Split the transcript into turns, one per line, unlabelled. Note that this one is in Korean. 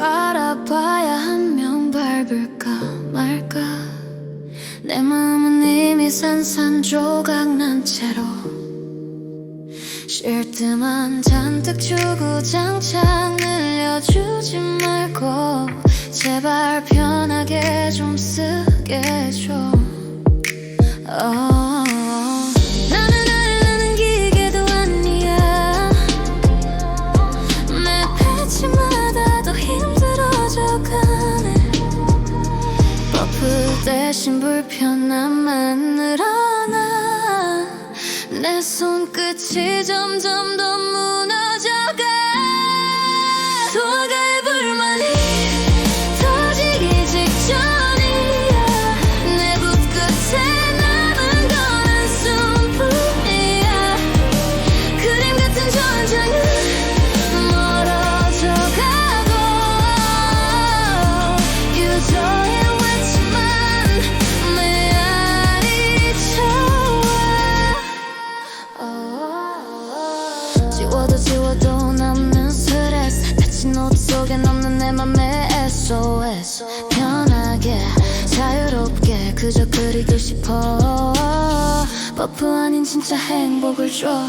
깔아봐야 한 명 밟을까 말까. 내 마음은 이미 산산조각 난 채로 쉴 틈만 잔뜩 주구장창 늘려주지 말고 제발 편하게 좀 쓰게 해줘. 어, 대신 불편함만 늘어나 내 손끝이 점점 더 편하게 자유롭게 그저 그리고 싶어. 버프 아닌 진짜 행복을 줘